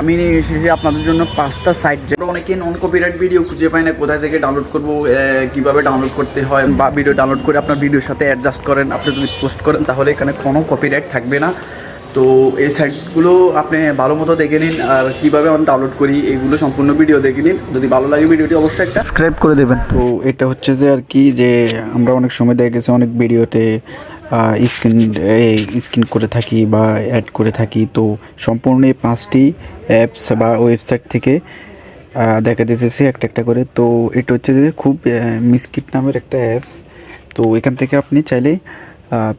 আমি নিয়ে এসেছি আপনাদের জন্য পাঁচটা সাইট অনেকে নন কপিরাইট ভিডিও খুঁজে পায় না কোথায় থেকে ডাউনলোড করব কীভাবে ডাউনলোড করতে হয় বা ভিডিও ডাউনলোড করে আপনার ভিডিওর সাথে অ্যাডজাস্ট করেন আপনি যদি পোস্ট করেন তাহলে এখানে কোনো কপিরাইট থাকবে না। তো এই সাইটগুলো আপনি ভালো মতো দেখে নিন আর কীভাবে আমি ডাউনলোড করি এইগুলো সম্পূর্ণ ভিডিও দেখে নিন। যদি ভালো লাগে ভিডিওটি অবশ্যই একটা সাবস্ক্রাইব করে দেবেন। তো এটা হচ্ছে যে আর কি যে আমরা অনেক সময় দেখা গেছে অনেক ভিডিওতে স্ক্রিন স্ক্রিন করে থাকি বা অ্যাড করে থাকি, তো সম্পূর্ণ এই পাঁচটি অ্যাপস বা ওয়েবসাইট থেকে দেখা দিতেছে একটা একটা করে। তো এটা হচ্ছে যে খুব মিসকিট নামের একটা অ্যাপস তো এখান থেকে আপনি চাইলে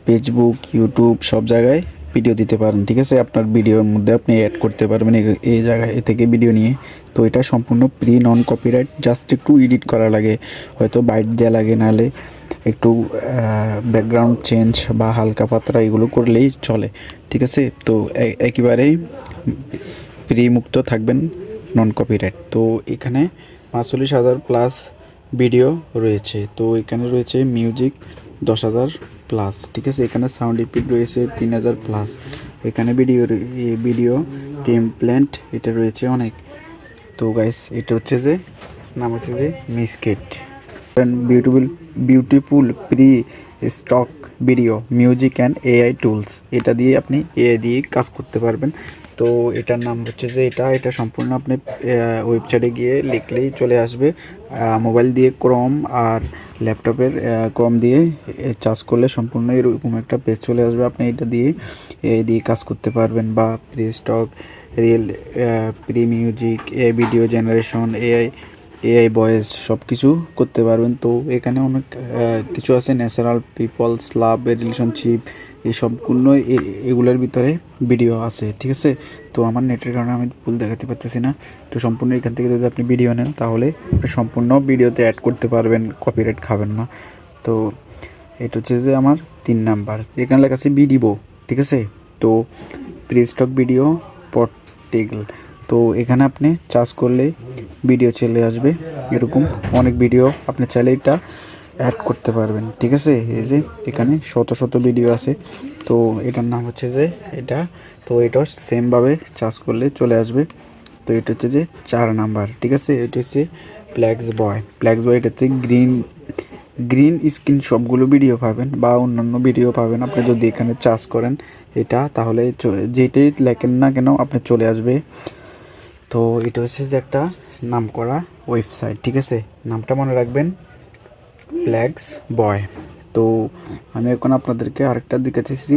ফেসবুক ইউটিউব সব জায়গায় ভিডিও দিতে পারেন, ঠিক আছে? আপনার ভিডিওর মধ্যে আপনি অ্যাড করতে পারবেন এই- জায়গায় থেকে ভিডিও নিয়ে। তো এটা সম্পূর্ণ প্রি নন কপিরাইট জাস্ট একটু এডিট করা লাগে। হয়তো বাইট দেওয়া লাগে, নাহলে একটু ব্যাকগ্রাউন্ড চেঞ্জ বা হালকা পাতলা এগুলো করলেই চলে, ঠিক আছে? তো একেবারেই ফ্রি মুক্ত থাকবেন নন কপিরাইট তো এখানে পাঁচচল্লিশ হাজার প্লাস ভিডিও রয়েছে। তো এখানে রয়েছে মিউজিক দশ হাজার প্লাস ঠিক আছে? এখানে সাউন্ড ইফেক্ট রয়েছে তিন হাজার প্লাস এখানে ভিডিও ভিডিও টেমপ্ল্যান্ট এটা রয়েছে অনেক। তো গাইস এটা হচ্ছে যে, নাম হচ্ছে যে Mixkit beautiful beautiful free stock video music and AI tools এটা দিয়ে আপনি এআই দিয়ে কাজ করতে পারবেন। তো এটার নাম হচ্ছে যে এটা এটা সম্পূর্ণ আপনি ওয়েবসাইটে গিয়ে লিখলেই চলে আসবে। মোবাইল দিয়ে ক্রম আর ল্যাপটপের ক্রম দিয়ে চার্জ করলে সম্পূর্ণ এরকম একটা পেজ চলে আসবে। আপনি এটা দিয়ে এআই দিয়ে কাজ করতে পারবেন বা free stock real free music এ video generation AI AI voice সব কিছু করতে পারবেন। তো এখানে অনেক কিছু আছে। ন্যাচারাল পিপলস লাভ রিলেশনশিপ এই সবগুলো এগুলোর ভিতরে ভিডিও আছে, ঠিক আছে? তো আমার নেটের কারণে আমি ভুল দেখাতে পারতেছি না। তো সম্পূর্ণ এখান থেকে যদি আপনি ভিডিও নেন, তাহলে আপনি সম্পূর্ণ ভিডিওতে অ্যাড করতে পারবেন কপিরাইট খাবেন না। তো এটা হচ্ছে যে আমার তিন নাম্বার এখানে লেখা আছে ভিডিও ঠিক আছে? তো প্রি স্টক ভিডিও পর্টেগল তো এখানে আপনি চার্জ করলে ভিডিও চলে আসবে, এরকম অনেক ভিডিও আপনি চাইলে এটা অ্যাড করতে পারবেন, ঠিক আছে? এই যে এখানে শত শত ভিডিও আছে, তো এটার নাম হচ্ছে যে এটা, তো এটা সেমভাবে চার্জ করলে চলে আসবে, তো এটা হচ্ছে যে চার নাম্বার ঠিক আছে? এটা হচ্ছে প্ল্যাক্স বয় প্ল্যাক্স বয় এটা হচ্ছে গ্রিন গ্রিন স্ক্রিন সবগুলো ভিডিও পাবেন বা অন্যান্য ভিডিও পাবেন, আপনি যদি এখানে চার্জ করেন, এটা তাহলে যেটাই লেখেন না কেন, আপনি চলে আসবে। তো এটা হচ্ছে যে একটা নাম করা ওয়েবসাইট ঠিক আছে? নামটা মনে রাখবেন প্ল্যাক্স বয় তো আমি এখন আপনাদেরকে আরেকটা দেখাতেছি